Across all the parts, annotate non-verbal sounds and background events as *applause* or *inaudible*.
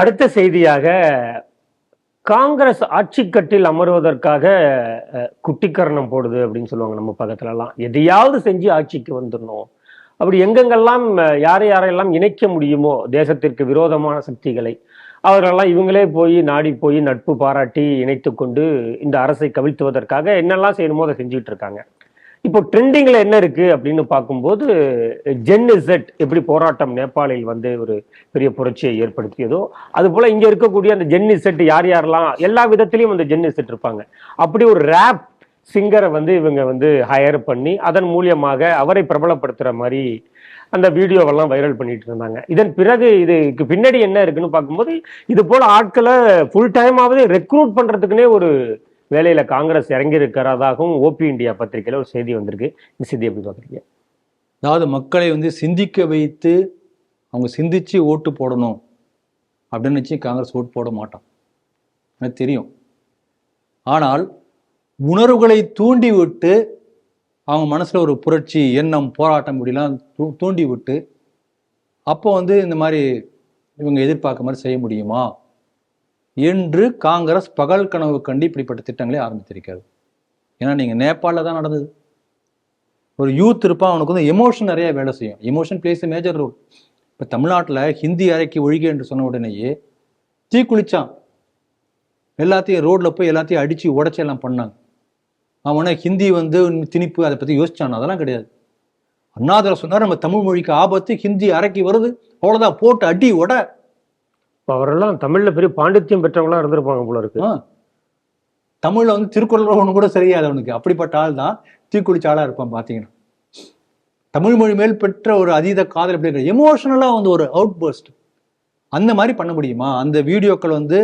அடுத்த செய்தியாக காங்கிரஸ் ஆட்சி கட்டில் அமருவதற்காக குட்டிக்கரணம் போடுது அப்படின்னு சொல்லுவாங்க நம்ம பக்கத்துலலாம். எதையாவது செஞ்சு ஆட்சிக்கு வந்துடணும். அப்படி எங்கெங்கெல்லாம் யாரை யாரையெல்லாம் இணைக்க முடியுமோ தேசத்திற்கு விரோதமான சக்திகளை அவர்களெல்லாம் இவங்களே போய் நாடி போய் நட்பு பாராட்டி இணைத்து கொண்டு இந்த அரசை கவிழ்த்துவதற்காக என்னெல்லாம் செய்யணுமோ அதை செஞ்சுட்டு இருக்காங்க. இப்போ ட்ரெண்டிங்ல என்ன இருக்கு அப்படின்னு பார்க்கும்போது ஜென் இசட் எப்படி போராட்டம் நேபாளில் வந்து ஒரு பெரிய புரட்சியை ஏற்படுத்தியதோ அது போல இங்க இருக்கக்கூடிய அந்த ஜென் இசட் யார் யாரெல்லாம் எல்லா விதத்திலையும் அந்த ஜென் இசட் இருப்பாங்க. அப்படி ஒரு ரேப் சிங்கரை வந்து இவங்க வந்து ஹையர் பண்ணி அதன் மூலியமாக அவரை பிரபலப்படுத்துற மாதிரி அந்த வீடியோவெல்லாம் வைரல் பண்ணிட்டு இருந்தாங்க. இதன் பிறகு இதுக்கு பின்னாடி என்ன இருக்குன்னு பார்க்கும்போது இது போல ஆட்களை ஃபுல் டைமாவது ரெக்ரூட் பண்றதுக்குன்னே ஒரு வேலையில் காங்கிரஸ் இறங்கி இருக்கிறதாகவும் ஓபி இந்தியா பத்திரிகையில் ஒரு செய்தி வந்திருக்கு. இந்த செய்தி எப்படி பார்க்குறீங்க? அதாவது மக்களை வந்து சிந்திக்க வைத்து அவங்க சிந்திச்சு ஓட்டு போடணும் அப்படின்னு நினச்சி காங்கிரஸ் ஓட்டு போட மாட்டான். எனக்கு தெரியும். ஆனால் உணர்வுகளை தூண்டி விட்டு அவங்க மனசில் ஒரு புரட்சி எண்ணம் போராட்டம் இப்படிலாம் தூ தூண்டி விட்டு அப்போ வந்து இந்த மாதிரி இவங்க எதிர்பார்க்க மாதிரி செய்ய முடியுமா? என்று காங்கிரஸ் பகல் கனவு கண்டு இப்படிப்பட்ட திட்டங்களை ஆரம்பித்திருக்கிறது. ஏன்னா நீங்கள் நேபாளில் தான் நடந்தது. ஒரு யூத் இருப்பான் அவனுக்கு வந்து எமோஷன் நிறைய வேலை செய்யும். எமோஷன் பிளேஸ் மேஜர் ரோல் இப்போ தமிழ்நாட்டில் ஹிந்தி அறைக்கு ஒழிக என்று சொன்ன உடனேயே தீ குளிச்சான். எல்லாத்தையும் ரோட்ல போய் எல்லாத்தையும் அடிச்சு உடச்சி எல்லாம் பண்ணாங்க. அவனை ஹிந்தி வந்து திணிப்பு அதை பத்தி யோசிச்சான். அதெல்லாம் கிடையாது. அண்ணாதுரை சொன்னார் நம்ம தமிழ் மொழிக்கு ஆபத்து ஹிந்தி அரைக்கி வருது அவ்வளோதான் போட்டு அடி உட. இப்போ அவரெல்லாம் தமிழில் பெரிய பாண்டித்யம் பெற்றவங்களாம் இருந்திருப்பாங்க போல இருக்கு. தமிழில் வந்து திருக்குறள் ஒன்று கூட சரியாது அவனுக்கு. அப்படிப்பட்ட ஆள் தான் தீக்குளிச்ச இருப்பான் பார்த்தீங்கன்னா தமிழ் மொழி மேல் பெற்ற ஒரு அதீத காதல் அப்படி எமோஷனலாக வந்து ஒரு அவுட் பர்ஸ்ட் அந்த மாதிரி பண்ண முடியுமா? அந்த வீடியோக்கள் வந்து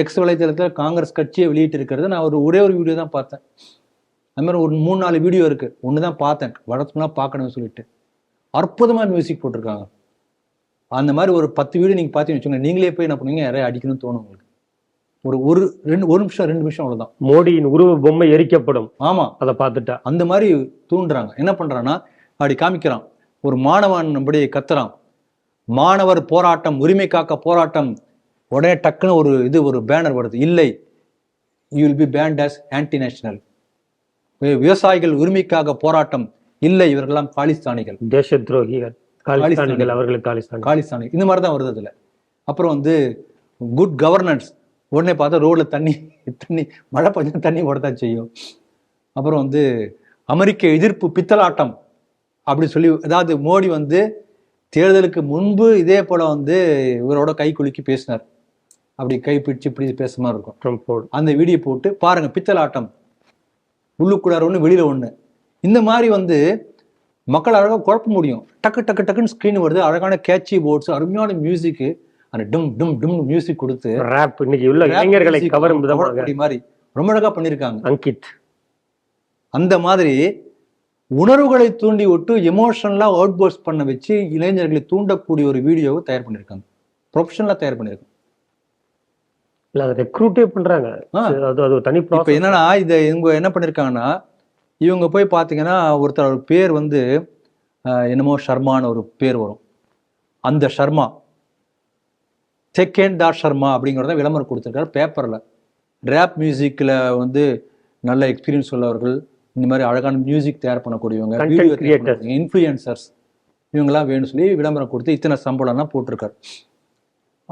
எக்ஸ் வலைத்தளத்தில் காங்கிரஸ் கட்சியை வெளியிட்டு இருக்கிறது நான் ஒரு ஒரே ஒரு வீடியோ தான் பார்த்தேன். அது மாதிரி ஒரு மூணு நாலு வீடியோ இருக்குது ஒன்று தான் பார்த்தேன் வழக்கம்லாம் பார்க்கணும்னு சொல்லிட்டு. அற்புதமாக மியூசிக் போட்டிருக்காங்க. அந்த மாதிரி ஒரு பத்து வீடியோ நீங்க பார்த்தீங்கன்னு வச்சுக்கோங்க நீங்களே போய் என்ன பண்ணுவீங்க? யாரையும் அடிக்கணும்னு தோணும் உங்களுக்கு. ஒரு ஒரு ரெண்டு ஒரு நிமிஷம் ரெண்டு நிமிஷம் அவ்வளவுதான். மோடியின் உருவ பொம்மை எரிக்கப்படும். ஆமா. அதை பார்த்துட்டா. அந்த மாதிரி தூண்டுறாங்க. என்ன பண்றான்னா அப்படி காமிக்கிறான். ஒரு மாணவன் அப்படி கத்துறான் மாணவர் போராட்டம் உரிமை காக்க போராட்டம் உடனே டக்குன்னு ஒரு இது ஒரு பேனர் வருது. இல்லை you will be banned as anti national விவசாயிகள் உரிமைக்காக போராட்டம். இல்லை இவர்களெல்லாம் காலிஸ்தானிகள் தேச துரோகிகள். காலிஸ்தானிகள் அவர்களுக்கு காலிஸ்தான் காலிஸ்தானி இந்த மாதிரி தான் வருது அதுல. அப்புறம் வந்து குட் கவர்னன்ஸ் உடனே பார்த்தா ரோட்ல தண்ணி தண்ணி மழை பெஞ்சா தண்ணி ஓடத்தான் செய்யும். அப்புறம் வந்து அமெரிக்க எதிர்ப்பு பித்தலாட்டம் அப்படி சொல்லி அதாவது மோடி வந்து தேர்தலுக்கு முன்பு இதே போல வந்து இவரோட கை குலுக்கி பேசினார். அப்படி கை பிடிச்சு இப்படி பேசுற மாதிரி இருக்கும். அந்த வீடியோ போட்டு பாருங்க பித்தலாட்டம். உள்ளுக்குள்ளார ஒன்று வெளியில ஒன்று இந்த மாதிரி வந்து மக்கள் அழகாக குழப்ப முடியும். டக்கு டக்கு டக்குன்னு ஸ்க்ரீன் வருது. அழகான கேட்சி போர்ட்ஸ் அருமையான மியூசிக்கு அந்த டும் டும் டும் மியூசிக் கொடுத்து ரேப் இன்னைக்கு உள்ள இளைஞர்களை கவரும் கவரக்கூடிய மாதிரி. ரொம்ப அழகா பண்ணியிருக்காங்க அங்கித். அந்த மாதிரி உணர்வுகளை தூண்டி விட்டு எமோஷனலா அவுட் போர்ஸ் பண்ண வச்சு இளைஞர்களை தூண்டக்கூடிய ஒரு வீடியோவை தயார் பண்ணியிருக்காங்க ப்ரொஃபஷனலா தயார் பண்ணியிருக்காங்க இல்ல அதை ரெக்ரூட்டே பண்றாங்க. ஆ. அது அது தனி இப்போ என்னன்னா இதை இவங்க என்ன பண்ணியிருக்காங்கன்னா இவங்க போய் பார்த்தீங்கன்னா ஒருத்தர் ஒரு பேர் வந்து என்னமோ ஷர்மான்னு ஒரு பேர் வரும். அந்த ஷர்மா செகண்ட் தார் ஷர்மா அப்படிங்கிறத விளம்பரம் கொடுத்துருக்காரு பேப்பரில். ரேப் மியூசிக்கில் வந்து நல்ல எக்ஸ்பீரியன்ஸ் உள்ளவர்கள் இந்த மாதிரி அழகான மியூசிக் தயார் பண்ணக்கூடியவங்க Content creators. இன்ஃப்ளூயன்சர்ஸ் இவங்கெல்லாம் வேணும்னு சொல்லி விளம்பரம் கொடுத்து இத்தனை சம்பளம்லாம் போட்டிருக்காரு.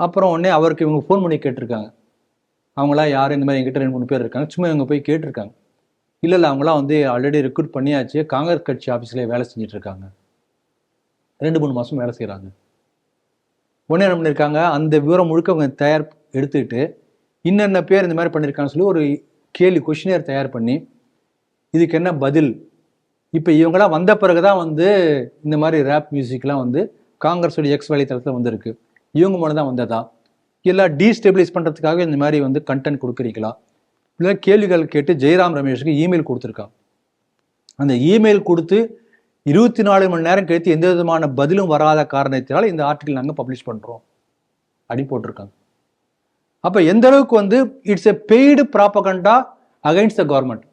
அப்புறம் உடனே அவருக்கு இவங்க ஃபோன் பண்ணி கேட்டிருக்காங்க. அவங்களாம் யார் இந்த மாதிரி எங்கிட்ட ரெண்டு மூணு பேர் இருக்காங்க. சும்மா இவங்க போய் கேட்டிருக்காங்க. இல்லை இல்லை அவங்களாம் வந்து ஆல்ரெடி ரெக்ரூட் பண்ணியாச்சு. காங்கிரஸ் கட்சி ஆஃபீஸ்லேயே வேலை செஞ்சுட்டு இருக்காங்க ரெண்டு மூணு மாதம் வேலை செய்கிறாங்க உடனே என்ன பண்ணியிருக்காங்க அந்த விவரம் முழுக்க அவங்க தயார் எடுத்துக்கிட்டு இன்னென்ன பேர் இந்த மாதிரி பண்ணியிருக்காங்கன்னு சொல்லி ஒரு கேள்வி கொஷினியர் தயார் பண்ணி இதுக்கு என்ன பதில்? இப்போ இவங்களாம் வந்த பிறகு தான் வந்து இந்த மாதிரி ரேப் மியூசிக்லாம் வந்து காங்கிரஸோட எக்ஸ் வலைத்தளத்தில் வந்திருக்கு. இவங்க மூலம் தான் வந்ததா? இல்லை டீஸ்டெபிளைஸ் பண்ணுறதுக்காக இந்த மாதிரி வந்து கண்டென்ட் கொடுக்குறீங்களா? இல்லை கேள்விகள் கேட்டு ஜெயராம் ரமேஷுக்கு இமெயில் கொடுத்துருக்கான். அந்த இமெயில் கொடுத்து இருபத்தி நாலு மணி நேரம் கழித்து எந்த விதமான பதிலும் வராத காரணத்தினால் இந்த ஆர்டிகல் நாங்கள் பப்ளிஷ் பண்ணுறோம் அப்படி போட்டிருக்காங்க. அப்போ எந்த அளவுக்கு வந்து it's a paid propaganda against the government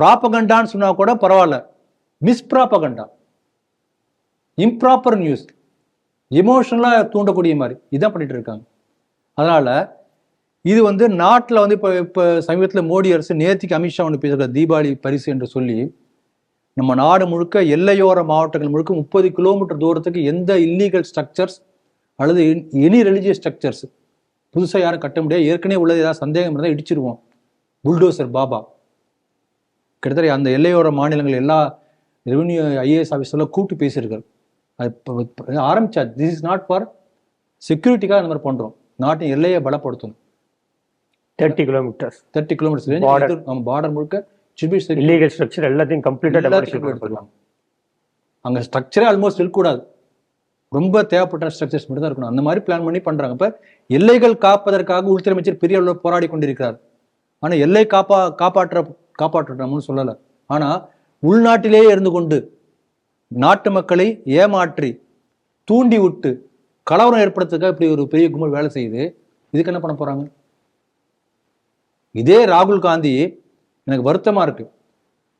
ப்ராப்பகண்டான்னு சொன்னால் கூட பரவாயில்ல. மிஸ் ப்ராப்பகண்டா இம்ப்ராப்பர் நியூஸ் எமோஷனலாக தூண்டக்கூடிய மாதிரி. இதான் பண்ணிட்டு இருக்காங்க. அதனால இது வந்து நாட்டில் வந்து இப்போ இப்போ சமீபத்தில் மோடி அரசு நேத்திக்கு அமித்ஷா ஒன்று பேசுகிற தீபாவளி பரிசு என்று சொல்லி. நம்ம நாடு முழுக்க எல்லையோர மாவட்டங்கள் முழுக்க முப்பது கிலோமீட்டர் தூரத்துக்கு எந்த இல்லீகல் ஸ்ட்ரக்சர்ஸ் அல்லது எனி ரிலிஜியஸ் ஸ்ட்ரக்சர்ஸ் புதுசாக யாரும் கட்ட முடியாது. ஏற்கனவே உள்ளது ஏதாவது சந்தேகம் இருந்தால் இடிச்சிருவோம். புல்டோசர் பாபா. கிட்டத்தட்ட அந்த எல்லையோர மாநிலங்கள் எல்லா ரெவன்யூ ஐஏஎஸ் ஆஃபீஸர்லாம் கூப்பிட்டு பேசியிருக்காரு. அது ஆரம்பிச்சா திஸ் இஸ் நாட் ஃபார் செக்யூரிட்டிக்காக இந்த மாதிரி பண்ணுறோம் நாட்டின் எல்லையை பலப்படுத்தணும். Thirty kilometres thirty kilometres. நம்ம பார்டர் முழுக்க secure. இல்லீகல் ஸ்ட்ரக்சர் எல்லாத்தையும் கம்ப்ளீட்டா எல்லாத்தையும் டெமாலிஷ் எடுத்துக்கலாம். அங்க ஸ்ட்ரக்சரே ஆல்மோஸ்ட் இருக்கக்கூடாது ரொம்ப தேவைப்பட்ட ஸ்ட்ரக்சர்ஸ் மட்டும் தான் இருக்கணும். அந்த மாதிரி பிளான் பண்ணி பண்றாங்க. இப்ப எல்லைகள் காப்பதற்காக உள்துறை அமைச்சர் பெரிய அளவில் போராடி கொண்டிருக்கிறார். ஆனா எல்லை காப்பா காப்பாற்ற காப்பாற்றணும்னு சொல்லல. ஆனா உள்நாட்டிலேயே இருந்து கொண்டு நாட்டு மக்களை ஏமாற்றி தூண்டி விட்டு கலவரம் ஏற்படுத்துறதுக்காக இப்படி ஒரு பெரிய கும்பல் வேலை செய்யுது. இதுக்கு என்ன பண்ண போறாங்க? இதே ராகுல் காந்தி எனக்கு வருத்தமாக இருக்குது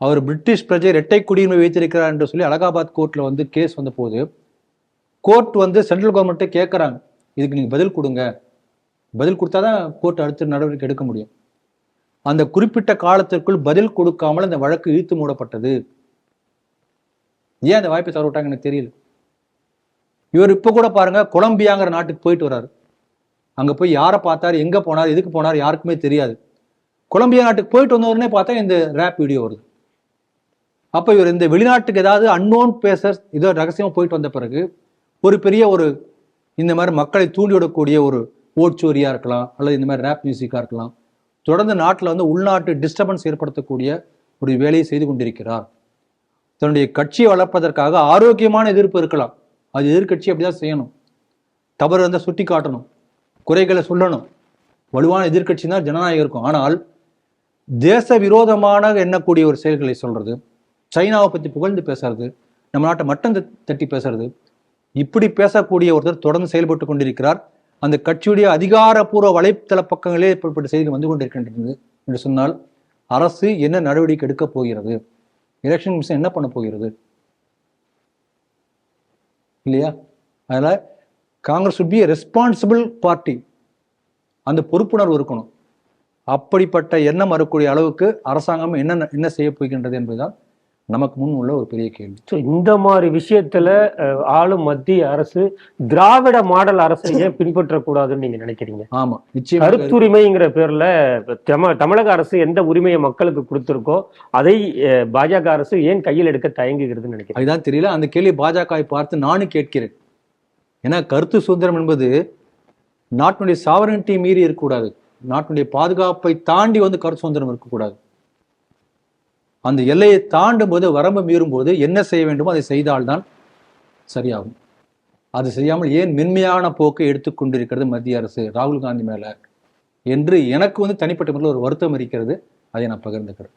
அவர் பிரிட்டிஷ் பிரஜை இரட்டை குடியுரிமை வைத்திருக்கிறார் என்று சொல்லி அலகாபாத் கோர்ட்டில் வந்து கேஸ் வந்த போது கோர்ட் வந்து சென்ட்ரல் கவர்மெண்ட்டை கேட்குறாங்க இதுக்கு நீங்கள் பதில் கொடுங்க. பதில் கொடுத்தா தான் கோர்ட் அடுத்த நடவடிக்கை எடுக்க முடியும். அந்த குறிப்பிட்ட காலத்திற்குள் பதில் கொடுக்காமல் அந்த வழக்கு இழுத்து மூடப்பட்டது. ஏன் அந்த வாய்ப்பை தரவிட்டாங்க எனக்கு தெரியல. இவர் இப்போ கூட பாருங்க கொலம்பியாங்கிற நாட்டுக்கு போயிட்டு வர்றாரு. அங்கே போய் யாரை பார்த்தாரு எங்கே போனார் எதுக்கு போனார் யாருக்குமே தெரியாது. கொலம்பியா நாட்டுக்கு போயிட்டு வந்த பார்த்தா இந்த ரேப் வீடியோ வருது. அப்போ இவர் இந்த வெளிநாட்டுக்கு ஏதாவது அன்னோன் பேசர் இதோ ரகசியமாக போயிட்டு வந்த பிறகு ஒரு பெரிய ஒரு இந்த மாதிரி மக்களை தூண்டி விடக்கூடிய ஒரு ஓட்சோரியாக இருக்கலாம் அல்லது இந்த மாதிரி ரேப் மியூசிக்காக இருக்கலாம் தொடர்ந்து நாட்டில் வந்து உள்நாட்டு டிஸ்டர்பன்ஸ் ஏற்படுத்தக்கூடிய ஒரு வேலையை செய்து கொண்டிருக்கிறார். தன்னுடைய கட்சியை வளர்ப்பதற்காக ஆரோக்கியமான எதிர்ப்பு இருக்கலாம். அது எதிர்க்கட்சி அப்படிதான் செய்யணும். தவறு இருந்தால் சுட்டி காட்டணும் குறைகளை சொல்லணும். வலுவான எதிர்க்கட்சி தான் ஜனநாயகம் இருக்கும். ஆனால் தேச விரோதமான எண்ணக்கூடிய ஒரு செயல்களை சொல்கிறது சைனாவை பற்றி புகழ்ந்து பேசுறது நம்ம நாட்டை மட்டம் தட்டி பேசுறது இப்படி பேசக்கூடிய ஒருத்தர் தொடர்ந்து செயல்பட்டு கொண்டிருக்கிறார். அந்த கட்சியுடைய அதிகாரப்பூர்வ வலைத்தள பக்கங்களே இப்படிப்பட்ட செய்திகள் வந்து கொண்டிருக்கின்றது என்று சொன்னால் அரசு என்ன நடவடிக்கை எடுக்க போகிறது? எலெக்ஷன் கமிஷன் என்ன பண்ண போகிறது? இல்லையா? அதனால் காங்கிரஸ் would ரெஸ்பான்சிபிள் பார்ட்டி அந்த பொறுப்புணர்வு இருக்கணும். அப்படிப்பட்ட எண்ணம் வரக்கூடிய அளவுக்கு அரசாங்கம் என்ன என்ன செய்ய போகின்றது என்பதுதான் நமக்கு முன் உள்ள ஒரு பெரிய கேள்வி. ஸோ இந்த மாதிரி விஷயத்துல ஆளும் மத்திய அரசு திராவிட மாடல் அரசை ஏன் *laughs* பின்பற்றக்கூடாதுன்னு நீங்க நினைக்கிறீங்க? ஆமா நிச்சயம் கருத்துரிமைங்கிற பேர்ல தமிழக அரசு எந்த உரிமையை மக்களுக்கு கொடுத்திருக்கோ அதை பாஜக அரசு ஏன் கையில் எடுக்க தயங்குகிறதுன்னு நினைக்கிறேன் அதுதான் தெரியல. அந்த கேள்வி பாஜகவை பார்த்து நானும் கேட்கிறேன். ஏன்னா கருத்து சுதந்திரம் என்பது நாட்டினுடைய சாவரனிட்டி மீறி இருக்கக்கூடாது. நாட்டினுடைய பாதுகாப்பை தாண்டி வந்து கருத்து சுதந்திரம் இருக்கக்கூடாது. அந்த எல்லையை தாண்டும் போது வரம்பு மீறும் போது என்ன செய்ய வேண்டுமோ அதை செய்தால்தான் சரியாகும். அது செய்யாமல் ஏன் மென்மையான போக்கை எடுத்துக்கொண்டிருக்கிறது மத்திய அரசு ராகுல் காந்தி மேல? என்று எனக்கு வந்து தனிப்பட்ட முறையில் ஒரு வருத்தம் இருக்கிறது. அதை நான் பகிர்ந்துக்கிறேன்.